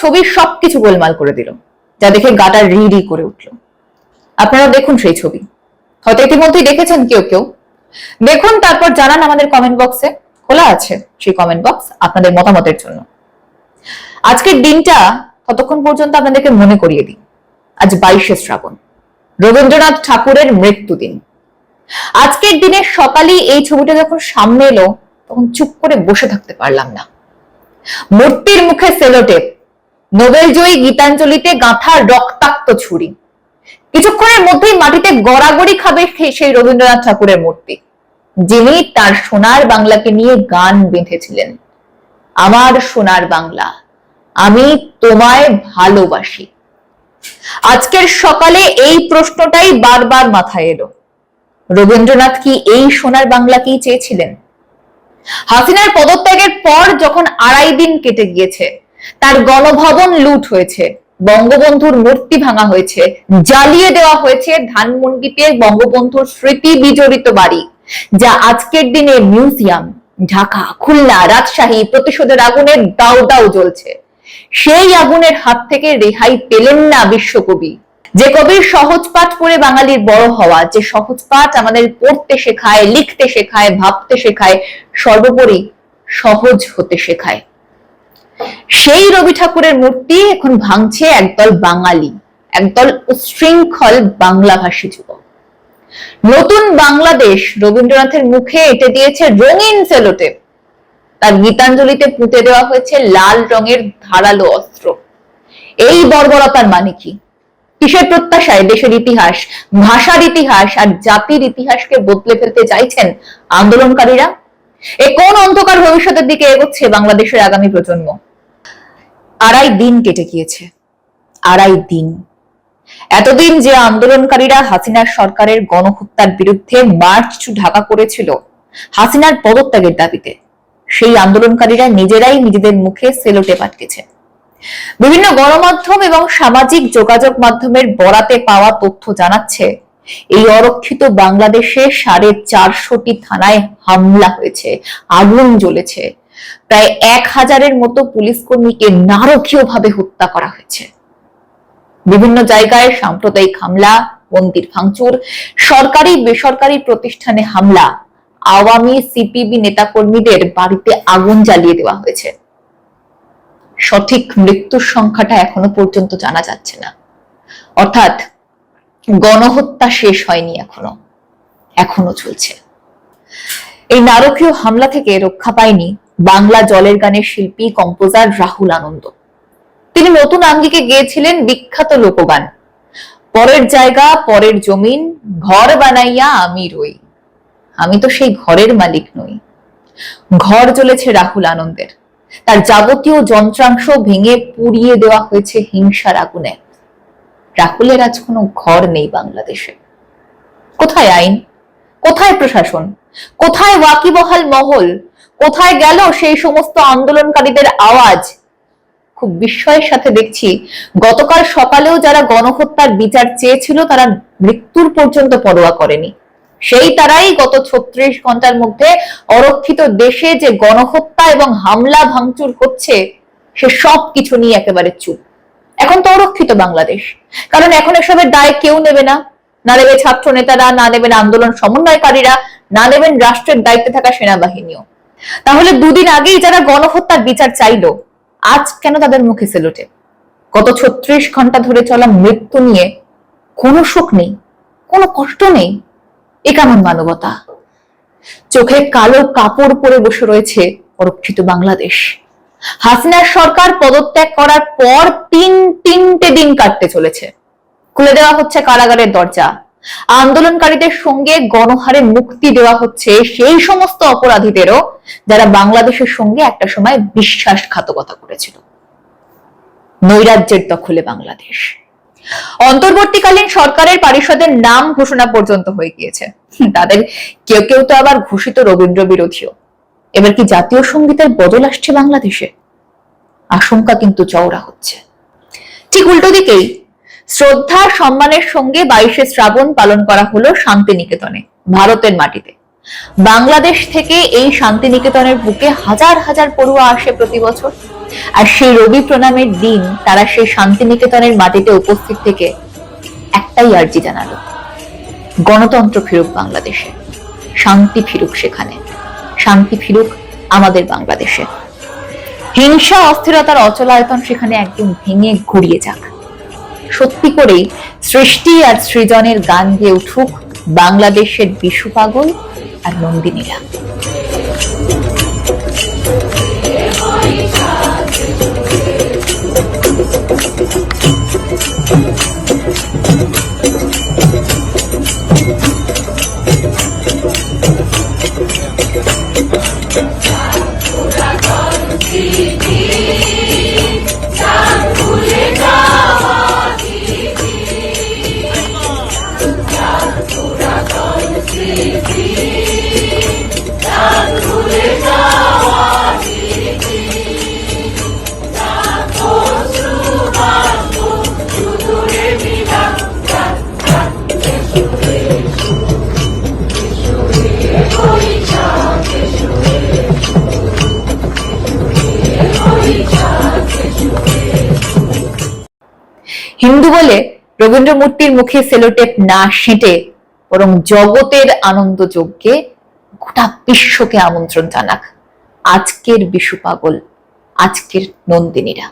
ছবির সবকিছু গোলমাল করে দিল, যা দেখে গাটা রিডি করে উঠল। আপনারা দেখুন সেই ছবি। হয়তো ইতিমধ্যেই দেখেছেন কেউ কেউ। দেখুন, তারপর জানান আমাদের কমেন্ট বক্সে খোলা আছে সেই কমেন্ট বক্স আপনাদের মতামতের জন্য। আজকের দিনটা ততক্ষণ পর্যন্ত আপনাদেরকে মনে করিয়ে দিই। আজ বাইশে শ্রাবণ, রবীন্দ্রনাথ ঠাকুরের মৃত্যুদিন আজকের দিনের সকালেই এই ছবিটা যখন সামনে এলো, তখন চুপ করে বসে থাকতে পারলাম না। মূর্তির মুখে সেলোটেপ নোবেল জয়ী গীতাঞ্জলিতে গাঁথা রক্তাক্ত ছুরি। কিছুক্ষণের মধ্যেই মাটিতে গড়াগড়ি খাবে সেই রবীন্দ্রনাথ ঠাকুরের মূর্তি। যিনি তার সোনার বাংলাকে নিয়ে গান বেঁধেছিলেন। আমার সোনার বাংলা, আমি তোমায় ভালোবাসি। আজকের সকালে এই প্রশ্নটাই বারবার মাথায় এলো। রবীন্দ্রনাথ কি এই সোনার বাংলাকেই চেয়েছিলেন? হাসিনার পদত্যাগের পর যখন আড়াই দিন কেটে গিয়েছে তার গণভবন লুট হয়েছে, বঙ্গবন্ধুর মূর্তি ভাঙা হয়েছে, জ্বালিয়ে দেওয়া হয়েছে ধানমন্ডিতে বঙ্গবন্ধুর স্মৃতি বিজড়িত বাড়ি, যা আজকের দিনে মিউজিয়াম, ঢাকা, খুলনা, রাজশাহী প্রতিশোধের আগুনে দাউ দাউ জ্বলছে। সেই আগুনের হাত থেকে রেহাই পেলেন না বিশ্বকবি। যে কবির সহজ পাঠ পড়ে বাঙালির বড় হওয়া, যে সহজ পাঠ আমাদের পড়তে শেখায়, লিখতে শেখায়, ভাবতে শেখায়, সর্বোপরি সহজ হতে শেখায়। সেই রবি ঠাকুরের মূর্তি এখন ভাঙছে একদল বাঙালি, একদল উশৃঙ্খল বাংলাভাষী যুবক। নতুন বাংলাদেশ রবীন্দ্রনাথের মুখে এঁটে দিয়েছে রঙিন সেলোটেপ। তার গীতাঞ্জলিতে পুঁতে দেওয়া হয়েছে লাল রঙের ধারালো অস্ত্র। এই বর্বরতার মানে কি? কিসের প্রত্যাশায় দেশের ইতিহাস, ভাষার ইতিহাস আর জাতির ইতিহাসকে বদলে ফেলতে চাইছেন আন্দোলনকারীরা? এ কোন অন্ধকার ভবিষ্যতের দিকে এগোচ্ছে বাংলাদেশের আগামী প্রজন্ম? আড়াই দিন কেটে গিয়েছে। আড়াই দিন। এতদিন যে আন্দোলনকারীরা হাসিনার সরকারের গণহত্যার বিরুদ্ধে মার্চ ঢাকা করেছিল, হাসিনার পদত্যাগের দাবিতে। সেই আন্দোলনকারীরা নিজেরাই নিজেদের মুখে সেলোটেপ আটকেছে বিভিন্ন গণমাধ্যম এবং সামাজিক যোগাযোগ মাধ্যমের বরাতে পাওয়া তথ্য জানাচ্ছে, এই অরক্ষিত বাংলাদেশে সাড়ে চারশোটি থানায় হামলা হয়েছে, আগুন জ্বলেছে। প্রায় এক হাজারের মতো পুলিশ কর্মীকে নারকীয় ভাবে হত্যা করা হয়েছে। বিভিন্ন জায়গায় সাম্প্রদায়িক হামলা, মন্দির ভাঙচুর, সরকারি, বেসরকারি প্রতিষ্ঠানে হামলা, আওয়ামী, সিপিবি নেতাকর্মীদের বাড়িতে আগুন জ্বালিয়ে দেওয়া হয়েছে। সঠিক মৃত্যুর সংখ্যাটা এখনও পর্যন্ত জানা যাচ্ছে না। অর্থাৎ গণহত্যা শেষ হয়নি এখনও এখনও চলছে। এই নারকীয় হামলা থেকে রক্ষা পায়নি বাংলা জলের গানের শিল্পী কম্পোজার রাহুল আনন্দ। তিনি নতুন আঙ্গিকে গেয়েছিলেন বিখ্যাত লোকগান। পরের জায়গা, পরের জমিন, ঘর বানাইয়া আমি রই। আমি তো সেই ঘরের মালিক নই। ঘর জ্বলেছে রাহুল আনন্দের। তার যাবতীয় যন্ত্রাংশ ভেঙে পুড়িয়ে দেওয়া হয়েছে হিংসার আগুনে। রাহুলের আজ কোনো ঘর নেই বাংলাদেশে। কোথায় আইন? কোথায় প্রশাসন? কোথায় ওয়াকিবহাল মহল? কোথায় গেল সেই সমস্ত আন্দোলনকারীদের আওয়াজ? খুব বিস্ময়ের সাথে দেখছি, গতকাল সকালেও যারা গণহত্যার বিচার চেয়েছিল তারা মৃত্যুর পর্যন্ত পরোয়া করেনি। সেই তারাই গত ছত্রিশ ঘণ্টার মধ্যে অরক্ষিত দেশে যে গণহত্যা এবং হামলা ভাঙচুর হচ্ছে সে সব কিছু নিয়ে একেবারে চুপ। এখন তো অরক্ষিত বাংলাদেশ। কারণ এখন এসবের দায় কেউ নেবে না। না নেবে ছাত্র নেতারা না নেবেন আন্দোলন সমন্বয়কারীরা, না নেবেন রাষ্ট্রের দায়িত্বে থাকা সেনাবাহিনীও। তাহলে দুদিন আগেই যারা গণহত্যার বিচার চাইলো, আজ কেন তাদের মুখে সেলোটে গত ছত্রিশ ঘণ্টা ধরে চলা মৃত্যু নিয়ে কোনো সুখ নেই, কোনো কষ্ট নেই, এ কেমন মানবতা? চোখে কালো কাপড় পরে বসে রয়েছে অরক্ষিত বাংলাদেশ। হাসিনার সরকার পদত্যাগ করার পর তিন তিনটে দিন কাটতে চলেছে। খুলে দেওয়া হচ্ছে কারাগারের দরজা। আন্দোলনকারীদের সঙ্গে গণহারে মুক্তি দেওয়া হচ্ছে সেই সমস্ত অপরাধীদেরও যারা বাংলাদেশের সঙ্গে একটা সময় বিশ্বাসঘাতকতা করেছিল। নৈরাজ্যের দখলে বাংলাদেশ। অন্তর্বর্তীকালীন সরকারের পারিষদের নাম ঘোষণা পর্যন্ত হয়ে গিয়েছে। তাদের কেউ কেউ তো আবার ঘোষিত রবীন্দ্র বিরোধীও। এবার কি জাতীয় সঙ্গীতের বদল আসছে বাংলাদেশে? আশঙ্কা কিন্তু চওড়া হচ্ছে। ঠিক উল্টো দিকেই শ্রদ্ধা, সম্মানের সঙ্গে বাইশে শ্রাবণ পালন করা হলো শান্তিনিকেতনে, ভারতের মাটিতে। বাংলাদেশ থেকে এই শান্তিনিকেতনের বুকে হাজার হাজার পড়ুয়া আসে প্রতি বছর। আর সেই রবি প্রণামের দিন তারা সেই শান্তিনিকেতনের মাটিতে উপস্থিত থেকে একটাই আর্জি জানালো। গণতন্ত্র ফিরুক বাংলাদেশে, শান্তি ফিরুক সেখানে, শান্তি ফিরুক আমাদের বাংলাদেশে। হিংসা, অস্থিরতার অচলায়তন সেখানে একদম ভেঙে ঘুরিয়ে যাক। সত্যি করেই সৃষ্টি আর সৃজনের গান দিয়ে উঠুক বাংলাদেশের বিশু পাগল আর নন্দিনীরা। হিন্দু বলে রবীন্দ্র মূর্তির মুখে সেলোটেপ না সেঁটে বরং জগতের আনন্দ যজ্ঞে গোটা বিশ্বকে আমন্ত্রণ জানাক আজকের বিশু পাগল, আজকের নন্দিনীরা।